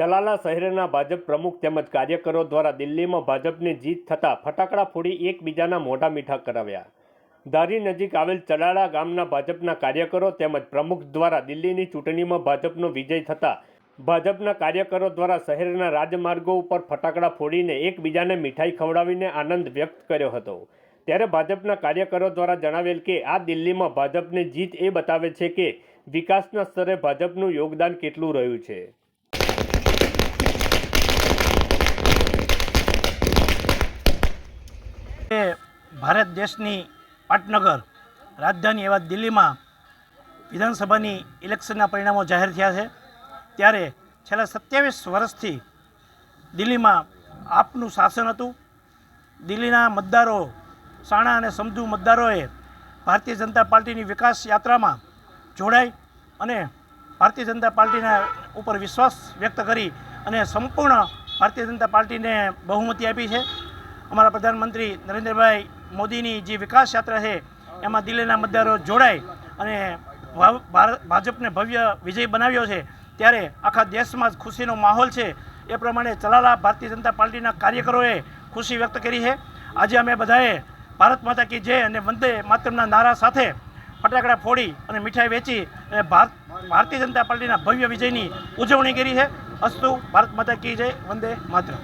ચલાલા શહેરના ભાજપ પ્રમુખ તેમજ કાર્યકરો દ્વારા દિલ્હીમાં ભાજપની જીત થતાં ફટાકડા ફોડી એકબીજાના મોઢા મીઠા કરાવ્યા. ધારી નજીક આવેલ ચલાલા ગામના ભાજપના કાર્યકરો તેમજ પ્રમુખ દ્વારા દિલ્હીની ચૂંટણીમાં ભાજપનો વિજય થતાં ભાજપના કાર્યકરો દ્વારા શહેરના રાજમાર્ગો ઉપર ફટાકડા ફોડીને એકબીજાને મીઠાઈ ખવડાવીને આનંદ વ્યક્ત કર્યો હતો. ત્યારે ભાજપના કાર્યકરો દ્વારા જણાવેલ કે, આ દિલ્હીમાં ભાજપની જીત એ બતાવે છે કે, વિકાસના સ્તરે ભાજપનું યોગદાન કેટલું રહ્યું છે. ભારત દેશની પાટનગર રાજધાની એવા દિલ્હીમાં વિધાનસભાની ઇલેક્શનના પરિણામો જાહેર થયા છે. ત્યારે છેલ્લા સત્યાવીસ વર્ષથી દિલ્હીમાં આપનું શાસન હતું. દિલ્હીના મતદારો સાણા અને સમજુ મતદારોએ ભારતીય જનતા પાર્ટીની વિકાસ યાત્રામાં જોડાઈ અને ભારતીય જનતા પાર્ટીના ઉપર વિશ્વાસ વ્યક્ત કરી અને સંપૂર્ણ ભારતીય જનતા પાર્ટીને બહુમતી આપી છે. અમારા પ્રધાનમંત્રી નરેન્દ્રભાઈ મોદીની જે વિકાસ યાત્રા છે, એમાં દિલ્હીના મતદારો જોડાય અને ભાજપને ભવ્ય વિજય બનાવ્યો છે. ત્યારે આખા દેશમાં ખુશીનો માહોલ છે. એ પ્રમાણે ચલાલા ભારતીય જનતા પાર્ટીના કાર્યકરોએ ખુશી વ્યક્ત કરી છે. આજે અમે બધાએ ભારત માતા કી જય અને વંદે માતરમના નારા સાથે ફટાકડા ફોડી અને મીઠાઈ વેચી અને ભારત ભારતીય જનતા પાર્ટીના ભવ્ય વિજયની ઉજવણી કરી છે. અસ્તુ, ભારત માતા કી જય, વંદે માતરમ.